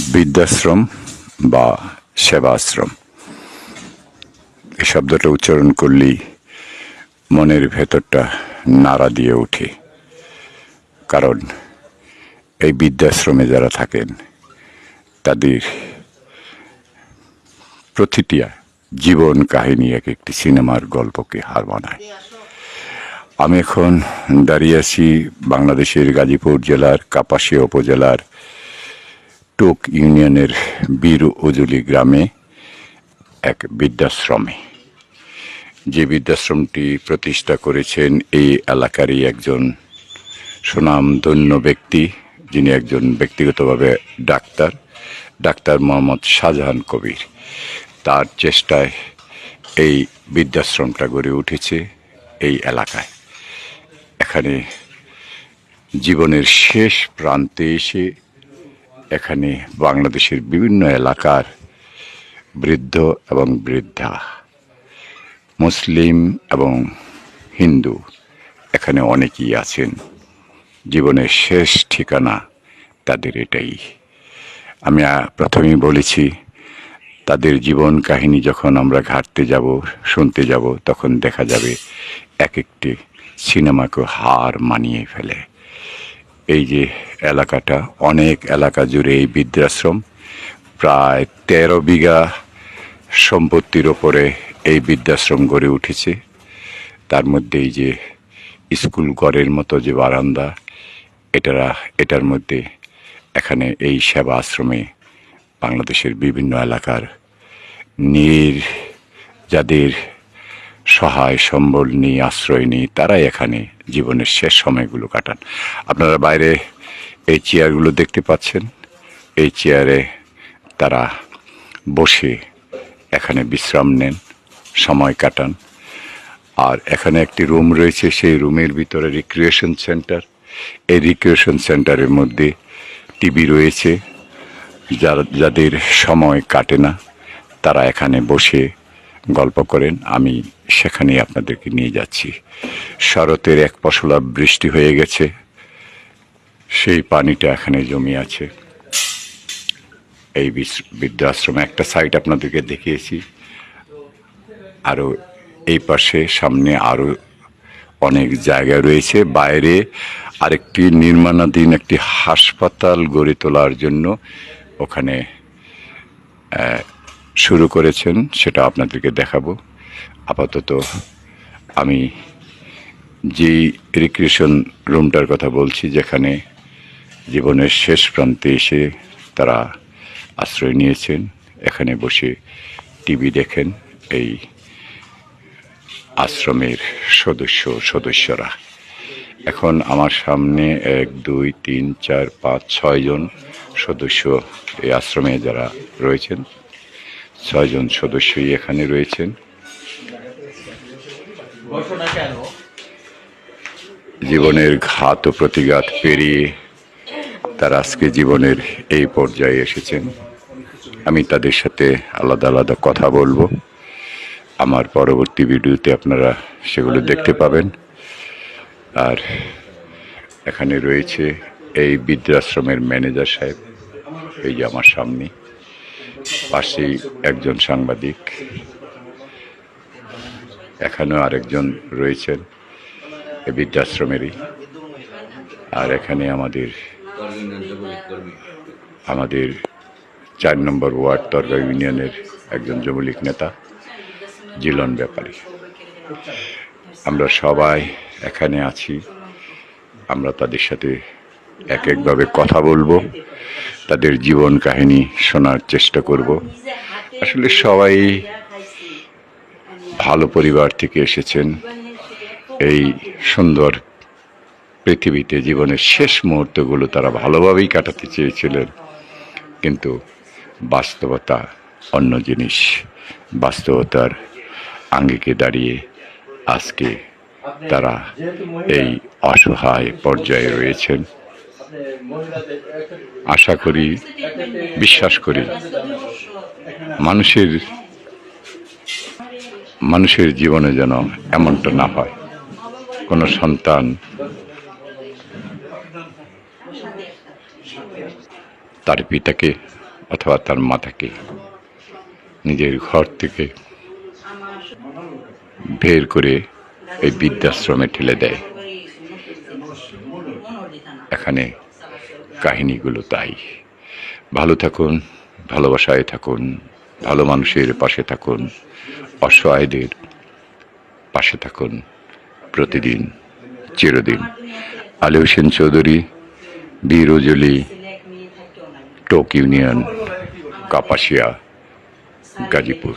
বৃদ্ধাশ্রম বা সেবাশ্রম। এই শব্দটা উচ্চারণ করলেই মনের ভেতরটা নাড়া দিয়ে ওঠে। কারণ এই বৃদ্ধাশ্রমে যারা থাকেন, তাদের প্রতিটি জীবন কাহিনী এক একটি সিনেমার গল্পকে হার মানায়। আমি এখন দাঁড়িয়ে আছি বাংলাদেশের গাজীপুর জেলার কাপাসিয়া উপজেলার টোক ইউনিয়নের বীর উজুলি গ্রামে এক বৃদ্ধাশ্রমে। যে বৃদ্ধাশ্রমটি প্রতিষ্ঠা করেছেন এই এলাকারই একজন সুনামধন্য ব্যক্তি, যিনি একজন ব্যক্তিগতভাবে ডাক্তার ডাক্তার মোহাম্মদ শাহজাহান কবির। তার চেষ্টায় এই বৃদ্ধাশ্রমটা গড়ে উঠেছে এই এলাকায়। এখানে জীবনের শেষ প্রান্তে এসে এখানে বাংলাদেশের বিভিন্ন এলাকার বৃদ্ধ এবং বৃদ্ধা, মুসলিম এবং হিন্দু এখানে অনেকেই আছেন। জীবনের শেষ ঠিকানা তাদের এটাই। আমি প্রথমেই বলেছি, তাদের জীবন কাহিনী যখন আমরা ঘাটতে যাব, শুনতে যাব, তখন দেখা যাবে এক একটি সিনেমাকে হার মানিয়ে ফেলে। এই যে এলাকাটা, অনেক এলাকা জুড়ে এই বৃদ্ধাশ্রম, প্রায় তেরো বিঘা সম্পত্তির ওপরে এই বৃদ্ধাশ্রম গড়ে উঠেছে। তার মধ্যে এই যে স্কুল ঘরের মতো যে বারান্দা, এটারা, এটার মধ্যে এখানে এই সেবা আশ্রমে বাংলাদেশের বিভিন্ন এলাকার নির যাদের সহায়, সম্বল নিয়ে, আশ্রয় নিয়ে তারাই এখানে জীবনের শেষ সময়গুলো কাটান। আপনারা বাইরে এই চেয়ারগুলো দেখতে পাচ্ছেন। এই চেয়ারে তারা বসে এখানে বিশ্রাম নেন, সময় কাটান। আর এখানে একটি রুম রয়েছে, সেই রুমের ভিতরে রিক্রিয়েশন সেন্টার। এই রিক্রিয়েশন সেন্টারের মধ্যে টিভি রয়েছে। যারা যাদের সময় কাটে না, তারা এখানে বসে গল্প করেন, আমি সেখানেই আপনাদেরকে নিয়ে যাচ্ছি। শরতের এক পশলা বৃষ্টি হয়ে গেছে। সেই পানিটা এখানে জমি আছে। এই বৃদ্ধাশ্রমে একটা সাইট আপনাদেরকে দেখিয়েছি। আরও এই পাশে সামনে আরও অনেক জায়গা রয়েছে। বাইরে আরেকটি নির্মাণাধীন একটি হাসপাতাল গড়ে তোলার জন্য ওখানে শুরু করেছেন, সেটা আপনাদেরকে দেখাবো। আপাতত আমি যেই রিক্রিয়েশন রুমটার কথা বলছি, যেখানে জীবনের শেষ প্রান্তে এসে তারা আশ্রয় নিয়েছেন। এখানে বসে টিভি দেখেন এই আশ্রমের সদস্য, সদস্যরা। এখন আমার সামনে এক, দুই, তিন, চার, পাঁচ ছয়জন সদস্য এই আশ্রমে যারা রয়েছেন। ছয়জন সদস্যই এখানে রয়েছেন। জীবনের ঘাত ও প্রতিঘাত পেরিয়ে তারা আজকে জীবনের এই পর্যায়ে এসেছেন। আমি তাদের সাথে আলাদা আলাদা কথা বলব। আমার পরবর্তী ভিডিওতে আপনারা সেগুলো দেখতে পাবেন। আর এখানে রয়েছে এই বৃদ্ধাশ্রমের ম্যানেজার সাহেব এই যে আমার সামনে। পাশেই একজন সাংবাদিক, এখানেও আরেকজন রয়েছেন বৃদ্ধাশ্রমেরই। আর এখানে আমাদের আমাদের চার নম্বর ওয়ার্ড তরগা ইউনিয়নের একজন যুবলীগ নেতা, জিলন ব্যাপারী। আমরা সবাই এখানে আছি। আমরা তাদের সাথে এক একভাবে কথা বলব। তাদের জীবন কাহিনী শোনার চেষ্টা করব। আসলে সবাই ভালো পরিবার থেকে এসেছেন। এই সুন্দর পৃথিবীতে জীবনের শেষ মুহূর্তগুলো তারা ভালোভাবেই কাটাতে চেয়েছিলেন। কিন্তু বাস্তবতা অন্য জিনিস। বাস্তবতার আঙ্গিকে দাঁড়িয়ে আজকে তারা এই অসহায় পর্যায়ে রয়েছেন। আশা করি, বিশ্বাস করি, মানুষের মানুষের জীবনে যেন এমনটা না হয়। কোনো সন্তান তার পিতাকে অথবা তার মাতাকে নিজের ঘর থেকে বের করে এই বৃদ্ধাশ্রমে ঠেলে দেয়। এখানে কাহিনীগুলো তাই। ভালো থাকুন, ভালোবাসায় থাকুন, ভালো মানুষের পাশে থাকুন, অসহায়দের পাশে থাকুন প্রতিদিন, চিরদিন। আলী হোসেন চৌধুরী বীরজলি টোক ইউনিয়ন, কাপাসিয়া, গাজীপুর।